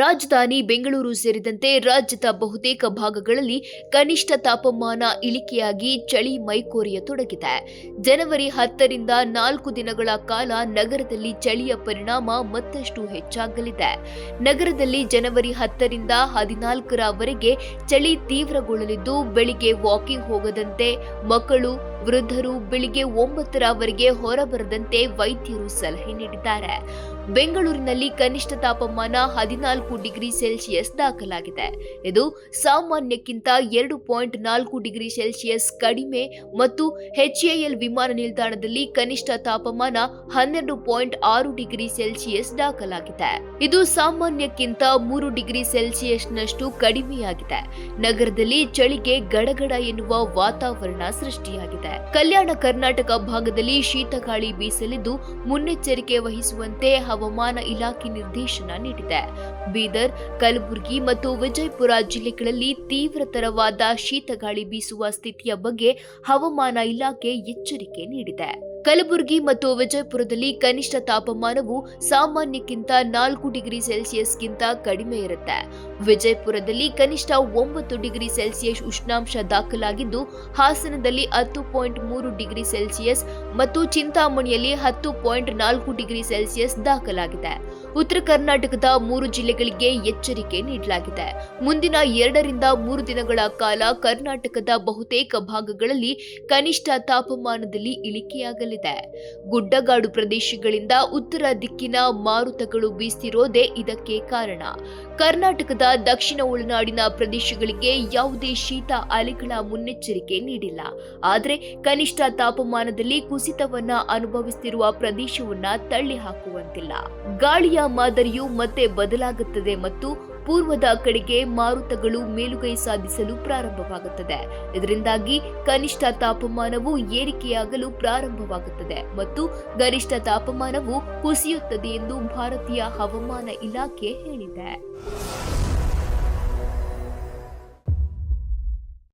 ರಾಜಧಾನಿ ಬೆಂಗಳೂರು ಸೇರಿದಂತೆ ರಾಜ್ಯದ ಬಹುತೇಕ ಭಾಗಗಳಲ್ಲಿ ಕನಿಷ್ಠ ತಾಪಮಾನ ಇಳಿಕೆಯಾಗಿ ಚಳಿ ಮೈಕೋರಿಯತೊಡಗಿದೆ ಜನವರಿ ಹತ್ತರಿಂದ ನಾಲ್ಕು ದಿನಗಳ ಕಾಲ ನಗರದಲ್ಲಿ ಚಳಿಯ ಪರಿಣಾಮ ಮತ್ತಷ್ಟು ಹೆಚ್ಚಾಗಲಿದೆ. ನಗರದಲ್ಲಿ ಜನವರಿ ಹತ್ತರಿಂದ ಹದಿನಾಲ್ಕರವರೆಗೆ ಚಳಿ ತೀವ್ರಗೊಳ್ಳಲಿದ್ದು, ಬೆಳಿಗ್ಗೆ ವಾಕಿಂಗ್ ಹೋಗದಂತೆ ಮಕ್ಕಳು, ವೃದ್ಧರು ಬೆಳಿಗ್ಗೆ ಒಂಬತ್ತರವರೆಗೆ ಹೊರಬರದಂತೆ ವೈದ್ಯರು ಸಲಹೆ ನೀಡಿದ್ದಾರೆ. ಬೆಂಗಳೂರಿನಲ್ಲಿ ಕನಿಷ್ಠ ತಾಪಮಾನ ಹದಿನಾಲ್ಕು ಡಿಗ್ರಿ ಸೆಲ್ಸಿಯಸ್ ದಾಖಲಾಗಿದೆ. ಇದು ಸಾಮಾನ್ಯಕ್ಕಿಂತ ಎರಡು ಪಾಯಿಂಟ್ ನಾಲ್ಕು ಡಿಗ್ರಿ ಸೆಲ್ಸಿಯಸ್ ಕಡಿಮೆ ಮತ್ತು ಎಚ್ಎಎಲ್ ವಿಮಾನ ನಿಲ್ದಾಣದಲ್ಲಿ ಕನಿಷ್ಠ ತಾಪಮಾನ ಹನ್ನೆರಡು ಪಾಯಿಂಟ್ ಆರು ಡಿಗ್ರಿ ಸೆಲ್ಸಿಯಸ್ ದಾಖಲಾಗಿದೆ. ಇದು ಸಾಮಾನ್ಯಕ್ಕಿಂತ ಮೂರು ಡಿಗ್ರಿ ಸೆಲ್ಸಿಯಸ್ನಷ್ಟು ಕಡಿಮೆಯಾಗಿದೆ. ನಗರದಲ್ಲಿ ಚಳಿಗೆ ಗಡಗಡ ಎನ್ನುವ ವಾತಾವರಣ ಸೃಷ್ಟಿಯಾಗಿದೆ. ಕಲ್ಯಾಣ ಕರ್ನಾಟಕ ಭಾಗದಲ್ಲಿ ಶೀತಗಾಳಿ ಬೀಸಲಿದ್ದು, ಮುನ್ನೆಚ್ಚರಿಕೆ ವಹಿಸುವಂತೆ ಹವಾಮಾನ ಇಲಾಖೆ ನಿರ್ದೇಶನ ನೀಡಿದೆ. ಬೀದರ್, ಕಲಬುರಗಿ ಮತ್ತು ವಿಜಯಪುರ ಜಿಲ್ಲೆಗಳಲ್ಲಿ ತೀವ್ರತರವಾದ ಶೀತಗಾಳಿ ಬೀಸುವ ಸ್ಥಿತಿಯ ಬಗ್ಗೆ ಹವಾಮಾನ ಇಲಾಖೆ ಎಚ್ಚರಿಕೆ ನೀಡಿದೆ. ಕಲಬುರಗಿ ಮತ್ತು ವಿಜಯಪುರದಲ್ಲಿ ಕನಿಷ್ಠ ತಾಪಮಾನವು ಸಾಮಾನ್ಯಕ್ಕಿಂತ ನಾಲ್ಕು ಡಿಗ್ರಿ ಸೆಲ್ಸಿಯಸ್ಗಿಂತ ಕಡಿಮೆ ಇರುತ್ತೆ. ವಿಜಯಪುರದಲ್ಲಿ ಕನಿಷ್ಠ ಒಂಬತ್ತು ಡಿಗ್ರಿ ಸೆಲ್ಸಿಯಸ್ ಉಷ್ಣಾಂಶ ದಾಖಲಾಗಿದ್ದು, ಹಾಸನದಲ್ಲಿ ಹತ್ತು ಪಾಯಿಂಟ್ ಮೂರು ಡಿಗ್ರಿ ಸೆಲ್ಸಿಯಸ್ ಮತ್ತು ಚಿಂತಾಮಣಿಯಲ್ಲಿ ಹತ್ತು ಪಾಯಿಂಟ್ ನಾಲ್ಕು ಡಿಗ್ರಿ ಸೆಲ್ಸಿಯಸ್ ದಾಖಲಾಗಿದೆ. ಉತ್ತರ ಕರ್ನಾಟಕದ ಮೂರು ಜಿಲ್ಲೆಗಳಿಗೆ ಎಚ್ಚರಿಕೆ ನೀಡಲಾಗಿದೆ. ಮುಂದಿನ ಎರಡರಿಂದ ಮೂರು ದಿನಗಳ ಕಾಲ ಕರ್ನಾಟಕದ ಬಹುತೇಕ ಭಾಗಗಳಲ್ಲಿ ಕನಿಷ್ಠ ತಾಪಮಾನದಲ್ಲಿ ಇಳಿಕೆಯಾಗಲಿದೆ. ಗುಡ್ಡಗಾಡು ಪ್ರದೇಶಗಳಿಂದ ಉತ್ತರ ದಿಕ್ಕಿನ ಮಾರುತಗಳು ಬೀಸ್ತಿರೋದೇ ಇದಕ್ಕೆ ಕಾರಣ. ಕರ್ನಾಟಕದ ದಕ್ಷಿಣ ಒಳನಾಡಿನ ಪ್ರದೇಶಗಳಿಗೆ ಯಾವುದೇ ಶೀತ ಅಲೆಗಳ ಮುನ್ನೆಚ್ಚರಿಕೆ ನೀಡಿಲ್ಲ. ಆದರೆ ಕನಿಷ್ಠ ತಾಪಮಾನದಲ್ಲಿ ಕುಸಿತವನ್ನ ಅನುಭವಿಸುತ್ತಿರುವ ಪ್ರದೇಶವನ್ನ ತಳ್ಳಿ ಹಾಕುವಂತಿಲ್ಲ ಗಾಳಿಯ ಮಾದರಿಯು ಮತ್ತೆ ಬದಲಾಗುತ್ತದೆ ಮತ್ತು ಪೂರ್ವದ ಕಡೆಗೆ ಮಾರುತಗಳು ಮೇಲುಗೈ ಸಾಧಿಸಲು ಪ್ರಾರಂಭವಾಗುತ್ತದೆ. ಇದರಿಂದಾಗಿ ಕನಿಷ್ಠ ತಾಪಮಾನವು ಏರಿಕೆಯಾಗಲು ಪ್ರಾರಂಭವಾಗುತ್ತದೆ ಮತ್ತು ಗರಿಷ್ಠ ತಾಪಮಾನವು ಕುಸಿಯುತ್ತದೆ ಎಂದು ಭಾರತೀಯ ಹವಾಮಾನ ಇಲಾಖೆ ಹೇಳಿದೆ.